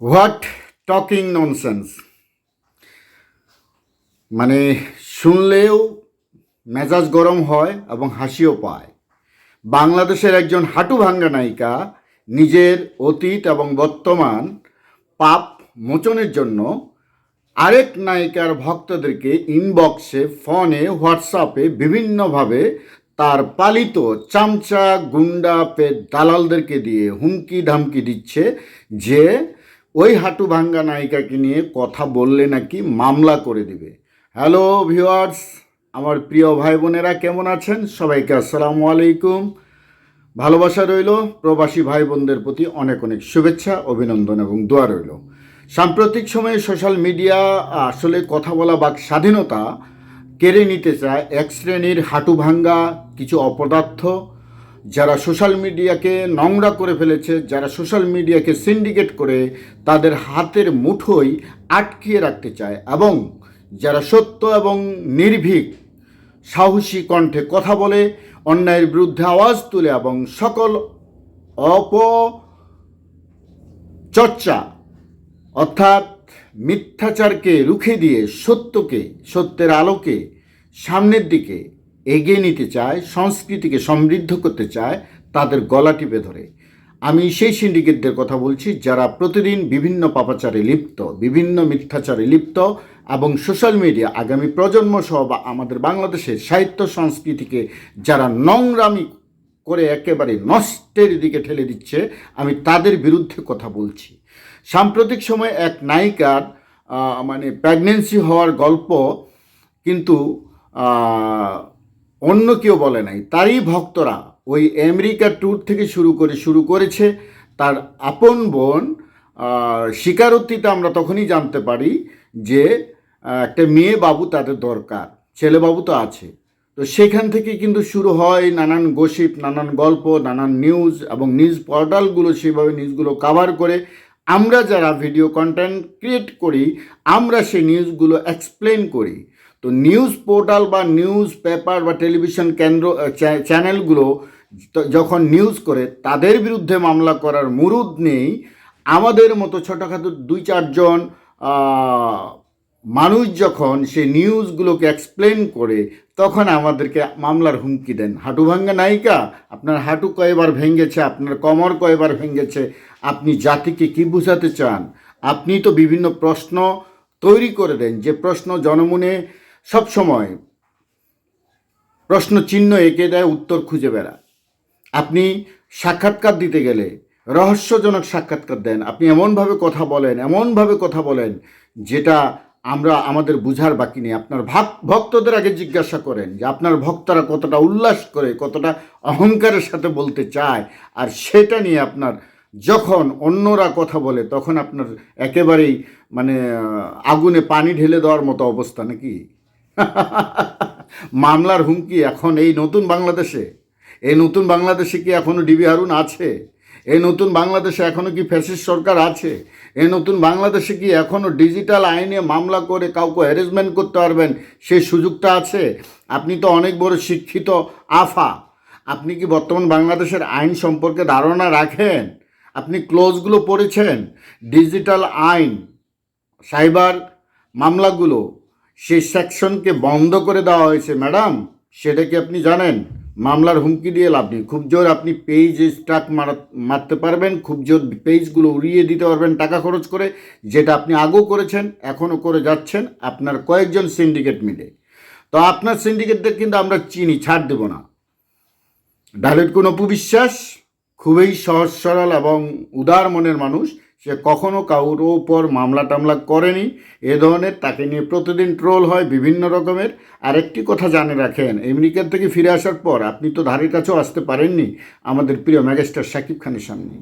What talking nonsense? মানে শুনলেও মেজাজ গরম হয় এবং হাসিও পায়। বাংলাদেশের একজন হাঁটু ভাঙ্গা নায়িকা নিজের অতীত এবং বর্তমান পাপ মোচনের জন্য আরেক নায়িকার ভক্তদেরকে ইনবক্সে ফোনে হোয়াটসঅ্যাপে বিভিন্নভাবে তার পালিত চামচা, গুন্ডা পে দালালদেরকে দিয়ে হুমকি ধামকি দিচ্ছে যে ওই হাঁটু ভাঙ্গা নায়িকাকে নিয়ে কথা বললে নাকি মামলা করে দিবে। হ্যালো ভিউয়ার্স আমার প্রিয় ভাই বোনেরা কেমন আছেন? সবাইকে আসসালামু আলাইকুম। ভালোবাসা রইল, প্রবাসী ভাই বোনদের প্রতি অনেক অনেক শুভেচ্ছা, অভিনন্দন এবং দোয়া রইল। সাম্প্রতিক সময়ে সোশ্যাল মিডিয়া, আসলে কথা বলা বা স্বাধীনতা কেড়ে নিতে চায় এক শ্রেণির হাঁটু ভাঙ্গা কিছু অপদার্থ। যারা সোশ্যাল মিডিয়াকে নোংরা করে ফেলেছে, যারা সোশ্যাল মিডিয়াকে সিন্ডিকেট করে তাদের হাতের মুঠোয় আটকিয়ে রাখতে চায় এবং যারা সত্য এবং নির্ভীক, সাহসী কণ্ঠে কথা বলে, অন্যায়ের বিরুদ্ধে আওয়াজ তুলে এবং সকল অপ চর্চা অর্থাৎ মিথ্যাচারকে রুখে দিয়ে সত্যকে, সত্যের আলোকে সামনের দিকে এগিয়ে নিতে চায়, সংস্কৃতিকে সমৃদ্ধ করতে চায়, তাদের গলা টিপে ধরে। আমি সেই সিন্ডিকেটদের কথা বলছি যারা প্রতিদিন বিভিন্ন পাপাচারে লিপ্ত, বিভিন্ন মিথ্যাচারে লিপ্ত এবং সোশ্যাল মিডিয়া, আগামী প্রজন্ম সহ বা আমাদের বাংলাদেশের সাহিত্য সংস্কৃতিকে যারা নোংরামি করে একেবারে নষ্টের দিকে ঠেলে দিচ্ছে, আমি তাদের বিরুদ্ধে কথা বলছি। সাম্প্রতিক সময়ে এক নায়িকার মানে প্রেগনেন্সি হওয়ার গল্প কিন্তু অন্য কেউ বলে নাই। তারই ভক্তরা ওই আমেরিকা ট্যুর থেকে শুরু করে, শুরু করেছে। তার আপন বোন স্বীকারোক্তিতে আমরা তখনই জানতে পারি যে একটা মেয়ে বাবু তাদের দরকার। ছেলে বাবু তো আছে। তো সেখান থেকে কিন্তু শুরু হয় নানান গসিপ নানান গল্প, নানান নিউজ এবং নিউজ পোর্টালগুলো সেভাবে নিউজগুলো কাভার করে। আমরা যারা ভিডিও কন্টেন্ট ক্রিয়েট করি, আমরা সেই নিউজগুলো এক্সপ্লেন করি। তো নিউজ পোর্টাল বা নিউজ পেপার বা টেলিভিশন কেন্দ্র চ্যানেলগুলো যখন নিউজ করে, তাদের বিরুদ্ধে মামলা করার মুরুদ নেই। আমাদের মতো ছোটোখাটো দুই চারজন মানুষ যখন সে নিউজগুলোকে এক্সপ্লেন করে, তখন আমাদেরকে মামলার হুমকি দেন। হাঁটু ভাঙ্গা নায়িকা, আপনার হাঁটু কয়বার ভেঙেছে, আপনার কোমর কয়বার ভেঙেছে, আপনি জাতিকে কি বোঝাতে চান? আপনি তো বিভিন্ন প্রশ্ন তৈরি করে দেন। যে প্রশ্ন জনমনে সবসময় প্রশ্ন চিহ্ন এঁকে দেয়, উত্তর খুঁজে বেড়ায়। আপনি সাক্ষাৎকার দিতে গেলে রহস্যজনক সাক্ষাৎকার দেন, আপনি এমনভাবে কথা বলেন, এমনভাবে কথা বলেন, যেটা আমরা আমাদের বুঝার বাকি নেই। আপনার ভাক ভক্তদের আগে জিজ্ঞাসা করেন যে আপনার ভক্তরা কতটা উল্লাস করে, কতটা অহংকারের সাথে বলতে চায়, আর সেটা নিয়ে আপনার যখন অন্যরা কথা বলে, তখন আপনার একেবারেই মানে আগুনে পানি ঢেলে দেওয়ার মতো অবস্থা নাকি? মামলার হুমকি এখন এই নতুন বাংলাদেশে? এই নতুন বাংলাদেশে কি এখনও ডিবি হারুন আছে? এই নতুন বাংলাদেশে এখনও কি ফ্যাসিস্ট সরকার আছে? এই নতুন বাংলাদেশে কি এখনও ডিজিটাল আইনে মামলা করে কাউকে হ্যারেসমেন্ট করতে পারবেন? সেই সুযোগটা আছে? আপনি তো অনেক বড় শিক্ষিত আফা। আপনি কি বর্তমান বাংলাদেশের আইন সম্পর্কে ধারণা রাখেন? আপনি ক্লোজগুলো পড়েছেন? ডিজিটাল আইন, সাইবার মামলাগুলো সেই সেকশনকে বন্ধ করে দেওয়া হয়েছে ম্যাডাম সেটা কি আপনি জানেন? মামলার হুমকি দিয়ে লাভ নেই। খুব জোর আপনি পেজ স্টাক মারা মারতে পারবেন, খুব জোর পেজগুলো উড়িয়ে দিতে পারবেন টাকা খরচ করে, যেটা আপনি আগেও করেছেন, এখনও করে যাচ্ছেন আপনার কয়েকজন সিন্ডিকেট মিলে। তো আপনার সিন্ডিকেটদের কিন্তু আমরা চিনি, ছাড় দেব না। ডাইরেক্ট কোনো অপবিশ্বাস, খুবই সহজ, সরল এবং উদার মনের মানুষ। সে কখনো কারোর ওপর মামলা টামলা করেনি। এ ধরনের তাকে নিয়ে প্রতিদিন ট্রোল হয় বিভিন্ন রকমের। আরেকটি কথা জানে রাখেন, আমেরিকার থেকে ফিরে আসার পর আপনি তো ধারের কাছেও আসতে পারেননি আমাদের প্রিয় ম্যাগেস্টার শাকিব খানের সামনে।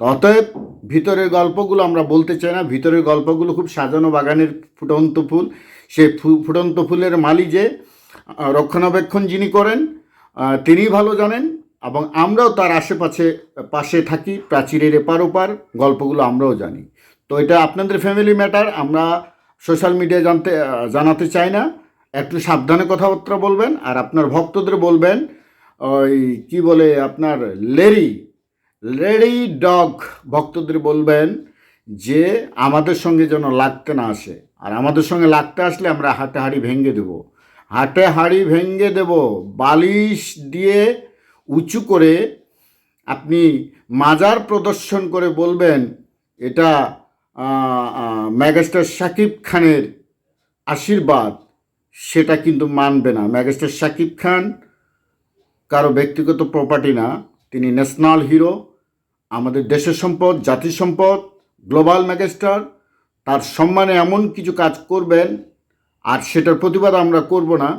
অতএব ভিতরের গল্পগুলো আমরা বলতে চাই না, ভিতরের গল্পগুলো খুব সাজানো বাগানের ফুটন্ত ফুল। সে ফুটন্ত ফুলের মালি যে রক্ষণাবেক্ষণ যিনি করেন তিনিই ভালো জানেন। এবং আমরাও তার আশেপাশে, পাশে থাকি, প্রাচীরের এপার ওপার, গল্পগুলো আমরাও জানি। তো এটা আপনাদের ফ্যামিলি ম্যাটার আমরা সোশ্যাল মিডিয়া জানতে, জানাতে চাই না। একটু সাবধানে কথাবার্তা বলবেন, আর আপনার ভক্তদের বলবেন, ওই কি বলে আপনার, লেরি লেডি ডগ ভক্তদের বলবেন যে আমাদের সঙ্গে যেন লাগতে না আসে। আর আমাদের সঙ্গে লাগতে আসলে আমরা হাটে হাড়ি ভেঙে দেব। হাটে হাড়ি ভেঙে দেব, বালিশ দিয়ে উঁচু করে আপনি মাজার প্রদর্শন করে বলবেন, এটা ম্যাগাস্টার শাকিব খানের আশীর্বাদ, সেটা কিন্তু মানবে না। ম্যাগাস্টার শাকিব খান কারও ব্যক্তিগত প্রপার্টি না, তিনি ন্যাশনাল হিরো আমাদের দেশের সম্পদ, জাতির সম্পদ গ্লোবাল ম্যাগাস্টার তার সম্মানে এমন কিছু কাজ করবেন, আর সেটার প্রতিবাদ আমরা করব না।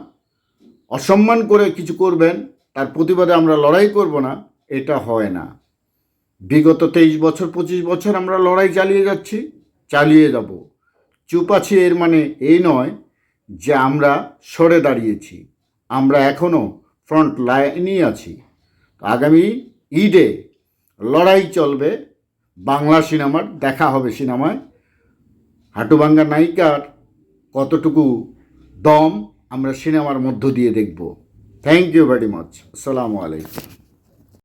অসম্মান করে কিছু করবেন তার প্রতিবাদে আমরা লড়াই করব না, এটা হয় না। বিগত তেইশ বছর, পঁচিশ বছর আমরা লড়াই চালিয়ে যাচ্ছি, চালিয়ে যাব। চুপ আছি এর মানে এই নয় যে আমরা সরে দাঁড়িয়েছি, আমরা এখনও ফ্রন্ট লাইনেই আছি। আগামী ঈদে লড়াই চলবে, বাংলা সিনেমার, দেখা হবে সিনেমায়। হাটুভাঙ্গা নায়িকার কতটুকু দম আমরা সিনেমার মধ্য দিয়ে দেখব। থ্যাংক ইউ ভেরি মাচ আসসালামু আলাইকুম